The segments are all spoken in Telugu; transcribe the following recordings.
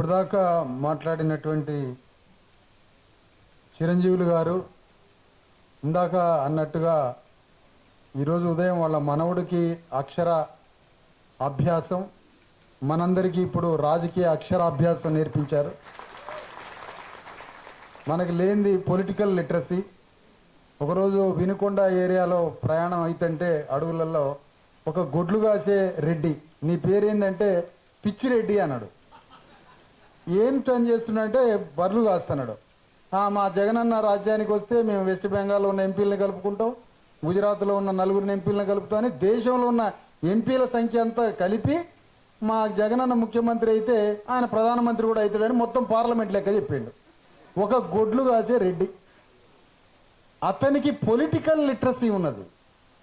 ఇప్పటిదాకా మాట్లాడినటువంటి చిరంజీవులు గారు ఇందాక అన్నట్టుగా ఈరోజు ఉదయం వాళ్ళ మనవుడికి అక్షర అభ్యాసం మనందరికీ ఇప్పుడు రాజకీయ అక్షరాభ్యాసం నేర్పించారు. మనకి లేనిది పొలిటికల్ లిటరసీ. ఒకరోజు వినుకొండ ఏరియాలో ప్రయాణం అయితంటే అడవులలో ఒక గొడ్లు కాసే రెడ్డి నీ పేరేందంటే పిచ్చిరెడ్డి అన్నాడు. ఏం పని చేస్తున్నాడంటే బర్రెలు కాస్తున్నాడు. మా జగనన్న రాజ్యానికి వస్తే మేము వెస్ట్ బెంగాల్లో ఉన్న ఎంపీలను కలుపుకుంటాం గుజరాత్లో ఉన్న నలుగురిని ఎంపీలను కలుపుతామని దేశంలో ఉన్న ఎంపీల సంఖ్య అంతా కలిపి మా జగనన్న ముఖ్యమంత్రి అయితే ఆయన ప్రధానమంత్రి కూడా అవుతాడని మొత్తం పార్లమెంట్ లెక్క చెప్పిండు. ఒక గొడ్లు కాసే రెడ్డి. అతనికి పొలిటికల్ లిటరసీ ఉన్నది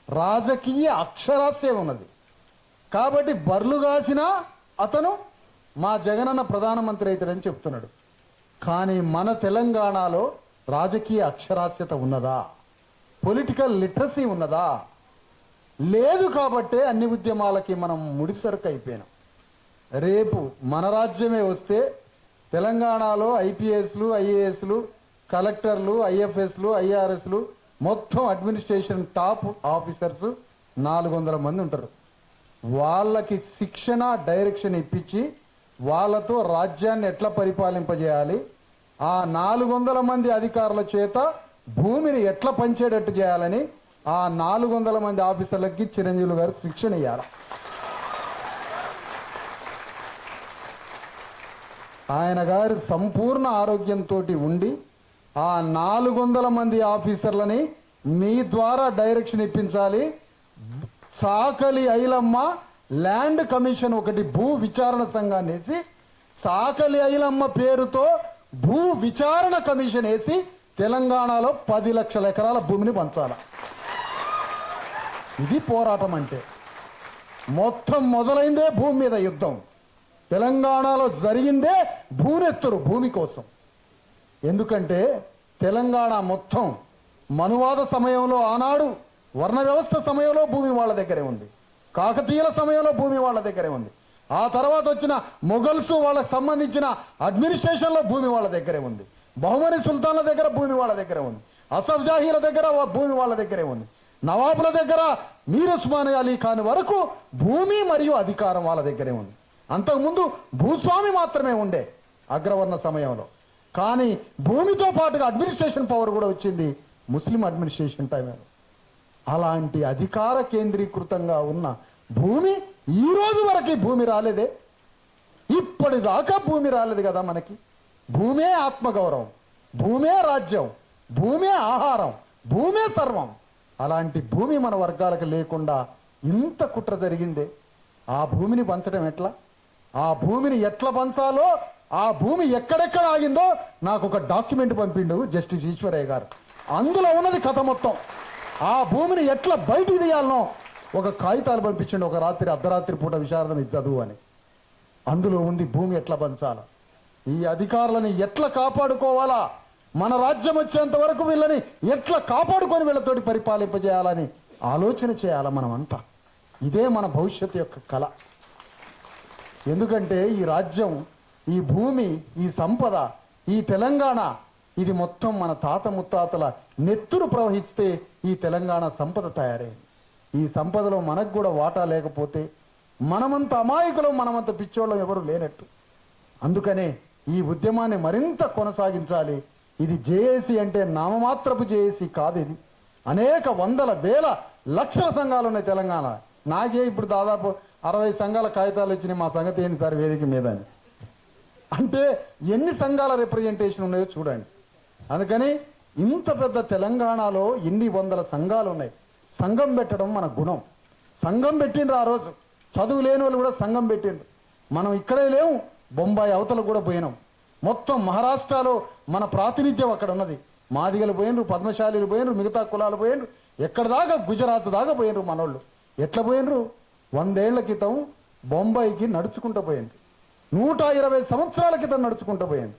రాజకీయ అక్షరాస్యం ఉన్నది. కాబట్టి బర్లు కాసినా అతను మా జగనన్న ప్రధానమంత్రి అవుతాడని చెప్తున్నాడు. కానీ మన తెలంగాణలో రాజకీయ అక్షరాస్యత ఉన్నదా? పొలిటికల్ లిటరసీ ఉన్నదా? లేదు కాబట్టే అన్ని ఉద్యమాలకి మనం ముడిసరుకు అయిపోయినాం. రేపు మన రాజ్యమే వస్తే తెలంగాణలో ఐపీఎస్లు ఐఏఎస్లు కలెక్టర్లు ఐఎఫ్ఎస్లు ఐఆర్ఎస్లు మొత్తం అడ్మినిస్ట్రేషన్ టాప్ ఆఫీసర్స్ నాలుగు వందల మంది ఉంటారు. వాళ్ళకి శిక్షణ డైరెక్షన్ ఇప్పించి వాళ్ళతో రాజ్యాన్ని ఎట్లా పరిపాలింపజేయాలి? ఆ నాలుగు వందల మంది అధికారుల చేత భూమిని ఎట్లా పంచేటట్టు చేయాలని ఆ నాలుగు వందల మంది ఆఫీసర్లకి చిరంజీవులు గారు శిక్షణ ఇవ్వాలి ఆయన గారు సంపూర్ణ ఆరోగ్యంతో ఉండి ఆ నాలుగు వందల మంది ఆఫీసర్లని మీ ద్వారా డైరెక్షన్ ఇప్పించాలి. సాకలి ఐలమ్మ ల్యాండ్ కమిషన్ ఒకటి భూ విచారణ సంఘాన్ని వేసి సాకలి ఐలమ్మ పేరుతో భూ విచారణ కమిషన్ వేసి తెలంగాణలో పది లక్షల ఎకరాల భూమిని పంచాల. ఇది పోరాటం అంటే. మొత్తం మొదలైందే భూమి మీద యుద్ధం. తెలంగాణలో జరిగిందే భూనెత్తురు భూమి కోసం. ఎందుకంటే తెలంగాణ మొత్తం మనువాద సమయంలో ఆనాడు వర్ణ వ్యవస్థ సమయంలో భూమి వాళ్ళ దగ్గరే ఉంది. కాకతీయుల సమయంలో భూమి వాళ్ళ దగ్గరే ఉంది. ఆ తర్వాత వచ్చిన మొఘల్స్ వాళ్ళకి సంబంధించిన అడ్మినిస్ట్రేషన్లో భూమి వాళ్ళ దగ్గరే ఉంది. బహుమని సుల్తాన్ల దగ్గర భూమి వాళ్ళ దగ్గరే ఉంది. అసఫ్ జాహీల దగ్గర భూమి వాళ్ళ దగ్గరే ఉంది. నవాబుల దగ్గర మీర్ ఉస్మాన్ అలీ ఖాన్ వరకు భూమి మరియు అధికారం వాళ్ళ దగ్గరే ఉంది. అంతకుముందు భూస్వామి మాత్రమే ఉండే అగ్రవర్ణ సమయంలో. కానీ భూమితో పాటుగా అడ్మినిస్ట్రేషన్ పవర్ కూడా వచ్చింది ముస్లిం అడ్మినిస్ట్రేషన్ టైంలో. అలాంటి అధికార కేంద్రీకృతంగా ఉన్న భూమి ఈ రోజు వరకు భూమి రాలేదే. ఇప్పటిదాకా భూమి రాలేదు కదా మనకి. భూమే ఆత్మగౌరవం భూమే రాజ్యం భూమే ఆహారం భూమే సర్వం. అలాంటి భూమి మన వర్గాలకు లేకుండా ఇంత కుట్ర జరిగిందే. ఆ భూమిని పంచడం ఎట్లా? ఆ భూమిని ఎట్లా పంచాలో ఆ భూమి ఎక్కడెక్కడ ఆగిందో నాకు ఒక డాక్యుమెంట్ పంపిండు జస్టిస్ ఈశ్వరయ్య గారు. అందులో ఉన్నది కథ మొత్తం. ఆ భూమిని ఎట్లా బయటికి తీయాలనో ఒక కాగితాలు పంపించండి ఒక రాత్రి అర్ధరాత్రి పూట విచారణ చదువు అని. అందులో ఉంది భూమి ఎట్లా పంచాలా? ఈ అధికారులని ఎట్లా కాపాడుకోవాలా? మన రాజ్యం వచ్చేంత వరకు వీళ్ళని ఎట్లా కాపాడుకొని వీళ్ళతోటి పరిపాలింపజేయాలని ఆలోచన చేయాలా మనమంతా? ఇదే మన భవిష్యత్తు యొక్క కళ. ఎందుకంటే ఈ రాజ్యం ఈ భూమి ఈ సంపద ఈ తెలంగాణ ఇది మొత్తం మన తాత ముత్తాతల నెత్తురు ప్రవహిస్తే ఈ తెలంగాణ సంపద తయారైంది ఈ సంపదలో మనకు కూడా వాటా లేకపోతే మనమంత అమాయకులం మనమంత పిచ్చోళ్ళం ఎవరు లేనట్టు. అందుకనే ఈ ఉద్యమాన్ని మరింత కొనసాగించాలి. ఇది జేఏసీ అంటే నామమాత్రపు జేఏసీ కాదు ఇది. అనేక వందల వేల లక్షల సంఘాలు ఉన్నాయి తెలంగాణ. నాకే ఇప్పుడు దాదాపు అరవై సంఘాల కాగితాలు వచ్చినాయి మా సంగతి ఏంటి సార్ వేదిక మీద అని. అంటే ఎన్ని సంఘాల రిప్రజెంటేషన్ ఉన్నాయో చూడండి. అందుకని ఇంత పెద్ద తెలంగాణలో ఎన్ని వందల సంఘాలు ఉన్నాయి. సంఘం పెట్టడం మన గుణం. సంఘం పెట్టిండ్రు ఆ రోజు. చదువు లేని వాళ్ళు కూడా సంఘం పెట్టిండ్రు. మనం ఇక్కడే లేవు బొంబాయి అవతల కూడా పోయినాం. మొత్తం మహారాష్ట్రలో మన ప్రాతినిధ్యం అక్కడ ఉన్నది. మాదిగలు పోయినరు పద్మశాలీలు పోయినరు మిగతా కులాలు పోయినరు. ఎక్కడ దాకా? గుజరాత్ దాకా పోయినరు మనోళ్ళు. ఎట్లా పోయినరు? వందేళ్ళ క్రితం బొంబాయికి నడుచుకుంటూ పోయింది. నూట ఇరవై సంవత్సరాల క్రితం నడుచుకుంటూ పోయింది.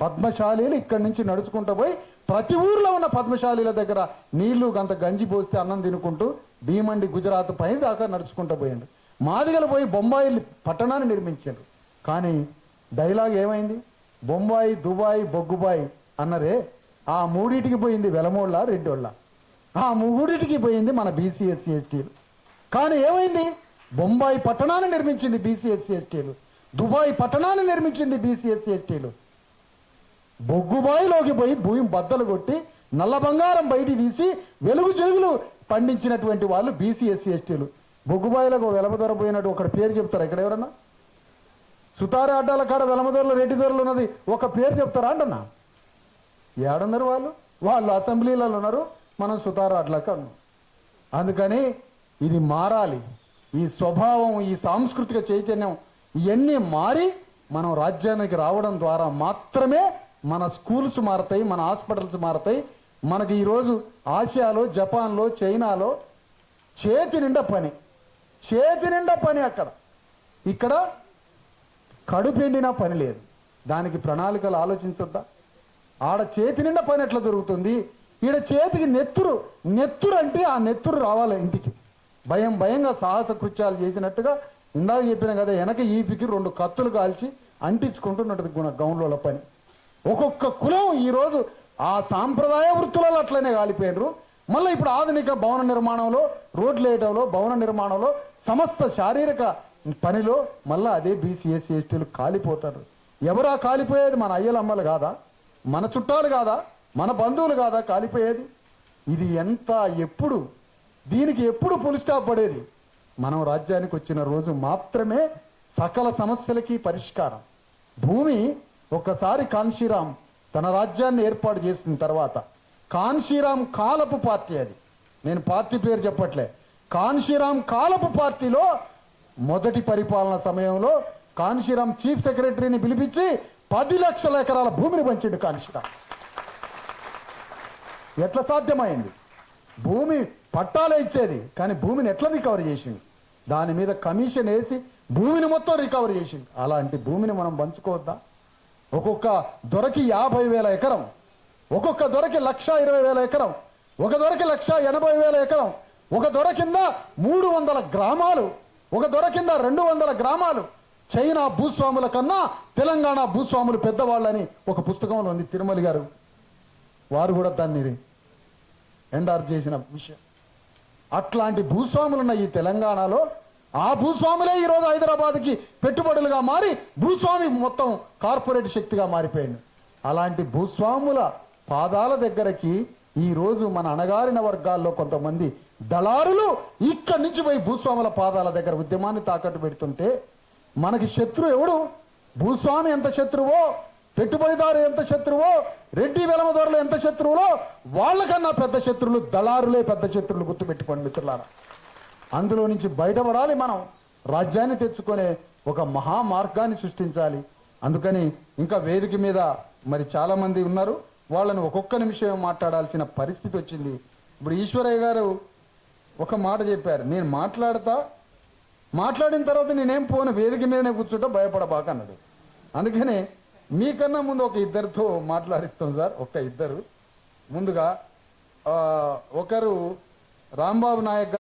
పద్మశాలీలు ఇక్కడి నుంచి నడుచుకుంటూ పోయి ప్రతి ఊర్లో ఉన్న పద్మశాలీల దగ్గర నీళ్ళు గంత గంజి పోస్తే అన్నం తినుకుంటూ భీమండి గుజరాత్ పై దాకా నడుచుకుంటూ పోయింది మాదిగలు పోయి బొంబాయి పట్టణాన్ని నిర్మించారు. కానీ డైలాగ్ ఏమైంది? బొంబాయి దుబాయ్ బొగ్గుబాయి అన్నరే ఆ మూడింటికి పోయింది వెలమోళ్ళ రెడ్డోళ్ళ ఆ మూడింటికి పోయింది మన బీసీఎస్సీ ఎస్టీలు కానీ ఏమైంది? బొంబాయి పట్టణాన్ని నిర్మించింది బీసీఎస్సీ ఎస్టీలు దుబాయ్ పట్టణాన్ని నిర్మించింది బీసీఎస్సీ ఎస్టీలు బొగ్గుబాయిలోకి పోయి భూమి బద్దలు కొట్టి నల్ల బంగారం బయటికి తీసి వెలుగు చెలుగులు పండించినటువంటి వాళ్ళు బీసీ ఎస్సీ ఎస్టీలు బొగ్గుబాయిలకు వెలమదొర పోయినట్టు ఒకటి పేరు చెప్తారా? ఇక్కడ ఎవరన్నా? సుతారి అడ్డాల కాడ వెలమదొరలు రెడ్డి దొరలు ఉన్నది ఒక పేరు చెప్తారా అంటన్నా? ఏడున్నారు వాళ్ళు? వాళ్ళు అసెంబ్లీలలో ఉన్నారు మనం సుతార అడ్లకు అన్నాం. అందుకని ఇది మారాలి. ఈ స్వభావం ఈ సాంస్కృతిక చైతన్యం ఇవన్నీ మారి మనం రాజ్యానికి రావడం ద్వారా మాత్రమే మన స్కూల్స్ మారతాయి మన హాస్పిటల్స్ మారతాయి. మనకి ఈరోజు ఆసియాలో జపాన్లో చైనాలో చేతి నిండా పని. చేతి నిండా పని అక్కడ. ఇక్కడ కడుపు ఎండినా పని లేదు. దానికి ప్రణాళికలు ఆలోచించొద్దా? ఆడ చేతి నిండా పని ఎట్లా దొరుకుతుంది? ఈడ చేతికి నెత్తురు నెత్తురు అంటే ఆ నెత్తురు రావాలి ఇంటికి. భయం భయంగా సాహస కృత్యాలు చేసినట్టుగా ఇందాక చెప్పిన కదా వెనక ఈపికి రెండు కత్తులు కాల్చి అంటించుకుంటున్నట్టు గుణ గౌన్లో పని. ఒక్కొక్క కులం ఈరోజు ఆ సాంప్రదాయ వృత్తులలో అట్లనే కాలిపోయినరు. మళ్ళీ ఇప్పుడు ఆధునిక భవన నిర్మాణంలో రోడ్లు వేయడంలో భవన నిర్మాణంలో సమస్త శారీరక పనిలో మళ్ళీ అదే బీసీఎస్సీ ఎస్టీలు కాలిపోతారు. ఎవరా కాలిపోయేది? మన అయ్యలమ్మలు కాదా? మన చుట్టాలు కాదా? మన బంధువులు కాదా కాలిపోయేది? ఇది ఎంత ఎప్పుడు దీనికి ఎప్పుడు పులి స్టాప్ పడేది? మనం రాజ్యానికి వచ్చిన రోజు మాత్రమే సకల సమస్యలకి పరిష్కారం. భూమి ఒక్కసారి కాన్షీరామ్ తన రాజ్యాన్ని ఏర్పాటు చేసిన తర్వాత కాన్షీరామ్ కాలపు పార్టీ అది. నేను పార్టీ పేరు చెప్పట్లే. కాన్షీరామ్ కాలపు పార్టీలో మొదటి పరిపాలన సమయంలో కాన్షీరామ్ చీఫ్ సెక్రటరీని పిలిపించి పది లక్షల ఎకరాల భూమిని పంచిండు కాన్షీరామ్. ఎట్లా సాధ్యమైంది? భూమి పట్టాలే ఇచ్చేది కానీ భూమిని ఎట్లా రికవర్ చేసిండు? దాని మీద కమిషన్ వేసి భూమిని మొత్తం రికవర్ చేసిండు. అలాంటి భూమిని మనం పంచుకోవద్దా? ఒక్కొక్క దొరకి యాభై వేల ఎకరం ఒక్కొక్క దొరకి లక్ష ఇరవై వేల ఎకరం ఒక దొరకి లక్ష ఎనభై వేల ఎకరం ఒక దొర కింద మూడు వందల గ్రామాలు ఒక దొర కింద రెండు వందల గ్రామాలు. చైనా భూస్వాముల కన్నా తెలంగాణ భూస్వాములు పెద్దవాళ్ళని ఒక పుస్తకంలో ఉంది తిరుమలి గారు. వారు కూడా దాన్ని ఎండార్ చేసిన విషయం. అట్లాంటి భూస్వాములున్న ఈ తెలంగాణలో ఆ భూస్వాములే ఈరోజు హైదరాబాద్కి పెట్టుబడులుగా మారి భూస్వామి మొత్తం కార్పొరేట్ శక్తిగా మారిపోయింది అలాంటి భూస్వాముల పాదాల దగ్గరకి ఈ రోజు మన అణగారిన వర్గాల్లో కొంతమంది దళారులు ఇక్కడి నుంచి పోయి భూస్వాముల పాదాల దగ్గర ఉద్యమాన్ని తాకట్టు పెడుతుంటే మనకి శత్రువు ఎవడు? భూస్వామి ఎంత శత్రువో? పెట్టుబడిదారు ఎంత శత్రువో? రెడ్డి వెలమదారులు ఎంత శత్రువులో? వాళ్ళకన్నా పెద్ద శత్రువులు దళారులే పెద్ద శత్రువులు గుర్తుపెట్టుకోండి మిత్రులారా. అందులో నుంచి బయటపడాలి మనం. రాజ్యాన్ని తెచ్చుకునే ఒక మహా మార్గాన్ని సృష్టించాలి. అందుకని ఇంకా వేదిక మీద మరి చాలామంది ఉన్నారు. వాళ్ళని ఒక్కొక్క నిమిషం మాట్లాడాల్సిన పరిస్థితి వచ్చింది. ఇప్పుడు ఈశ్వరయ్య గారు ఒక మాట చెప్పారు. నేను మాట్లాడతా మాట్లాడిన తర్వాత నేనేం పోను వేదిక మీదనే కూర్చుంటా భయపడబాక అన్నాడు. అందుకని మీకన్నా ముందు ఒక ఇద్దరితో మాట్లాడిస్తాం సార్ ఒక్క ఇద్దరు. ముందుగా ఒకరు రాంబాబు నాయక్